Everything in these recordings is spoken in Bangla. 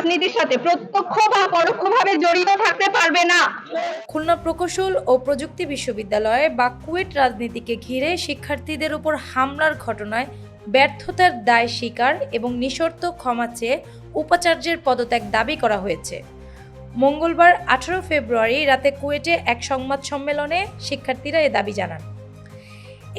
রাজনীতির সাথে প্রত্যক্ষ বা পরোক্ষভাবে জড়িত থাকতে পারবে না। খুলনা প্রকৌশল ও প্রযুক্তি বিশ্ববিদ্যালয়ে বা কুয়েট রাজনীতিকে ঘিরে শিক্ষার্থীদের উপর হামলার ঘটনায় ব্যর্থতার দায় স্বীকার এবং নিঃশর্ত ক্ষমা চেয়ে উপাচার্যের পদত্যাগ দাবি করা হয়েছে। মঙ্গলবার আঠারো ফেব্রুয়ারি রাতে কুয়েটে এক সংবাদ সম্মেলনে শিক্ষার্থীরা এ দাবি জানান।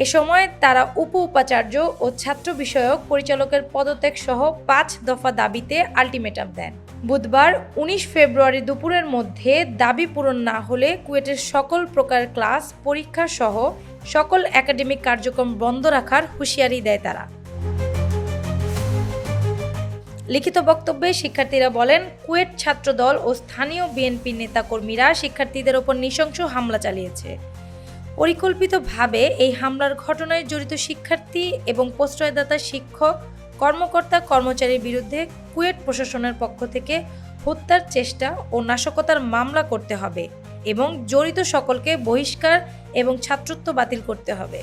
এ সময় তারা উপ উপাচার্য ও ছাত্র বিষয়ক পরিচালকের পদত্যাগ সহ পাঁচ দফা দাবিতে আলটিমেটাম দেন। বুধবার উনিশ ফেব্রুয়ারি দুপুরের মধ্যে দাবি পূরণ না হলে কুয়েটের সকল প্রকার ক্লাস, পরীক্ষা সহ সকল একাডেমিক কার্যক্রম বন্ধ রাখার হুঁশিয়ারি দেয় তারা। লিখিত বক্তব্যে শিক্ষার্থীরা বলেন, কুয়েট ছাত্রদল ও স্থানীয় বিএনপি নেতাকর্মীরা শিক্ষার্থীদের ওপর নৃশংস হামলা চালিয়েছে। পরিকল্পিতভাবে এই হামলার ঘটনায় জড়িত শিক্ষার্থী এবং প্রশ্রয়দাতা শিক্ষক, কর্মকর্তা, কর্মচারীর বিরুদ্ধে কুয়েট প্রশাসনের পক্ষ থেকে হত্যার চেষ্টা ও নাশকতার মামলা করতে হবে এবং জড়িত সকলকে বহিষ্কার এবং ছাত্রত্ব বাতিল করতে হবে।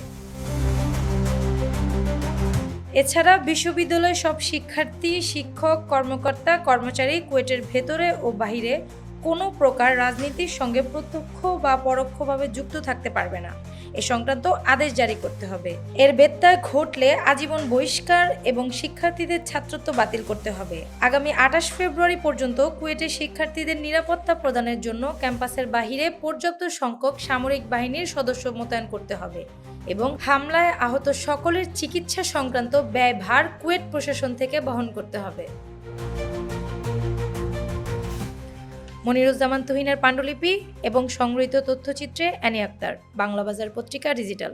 এছাড়া বিশ্ববিদ্যালয়ের সব শিক্ষার্থী, শিক্ষক, কর্মকর্তা, কর্মচারী কুয়েটের ভেতরে ও বাহিরে কোনো প্রকার রাজনীতির সঙ্গে প্রত্যক্ষ বা পরোক্ষভাবে যুক্ত থাকতে পারবে না। এ সংক্রান্ত আদেশ জারি করতে হবে। এর ব্যত্যয় ঘটলে আজীবন বহিষ্কার এবং শিক্ষার্থীদের ছাত্রত্ব বাতিল করতে হবে। আগামী আঠাশ ফেব্রুয়ারি পর্যন্ত কুয়েটের শিক্ষার্থীদের নিরাপত্তা প্রদানের জন্য ক্যাম্পাসের বাহিরে পর্যাপ্ত সংখ্যক সামরিক বাহিনীর সদস্য মোতায়েন করতে হবে এবং হামলায় আহত সকলের চিকিৎসা সংক্রান্ত ব্যয়ভার কুয়েট প্রশাসন থেকে বহন করতে হবে। মনিরুজ্জামান তুহিনের পাণ্ডুলিপি এবং সংগৃহীত তথ্যচিত্রে অ্যানি আক্তার বাংলা বাজার পত্রিকা ডিজিটাল।